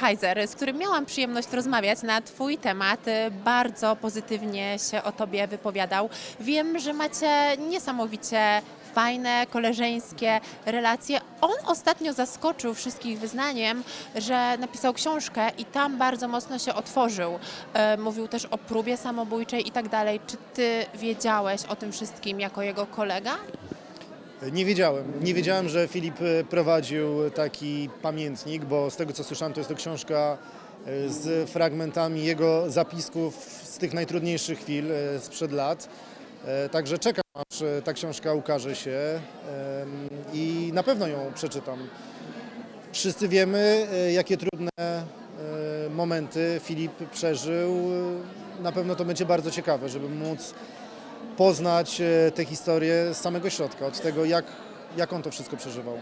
Heiser, z którym miałam przyjemność rozmawiać na Twój temat. Bardzo pozytywnie się o Tobie wypowiadał. Wiem, że macie niesamowicie fajne, koleżeńskie relacje. On ostatnio zaskoczył wszystkich wyznaniem, że napisał książkę i tam bardzo mocno się otworzył. E, Mówił też o próbie samobójczej i tak dalej. Czy Ty wiedziałeś o tym wszystkim jako jego kolega? Nie wiedziałem. Nie wiedziałem, że Filip e, prowadził taki pamiętnik, bo z tego co słyszałem, to jest to książka e, z fragmentami jego zapisków z tych najtrudniejszych chwil e, sprzed lat. Także czekam, aż ta książka ukaże się i na pewno ją przeczytam. Wszyscy wiemy, jakie trudne momenty Filip przeżył. Na pewno to będzie bardzo ciekawe, żeby móc poznać e, tę historię z samego środka, od tego jak, jak on to wszystko przeżywał.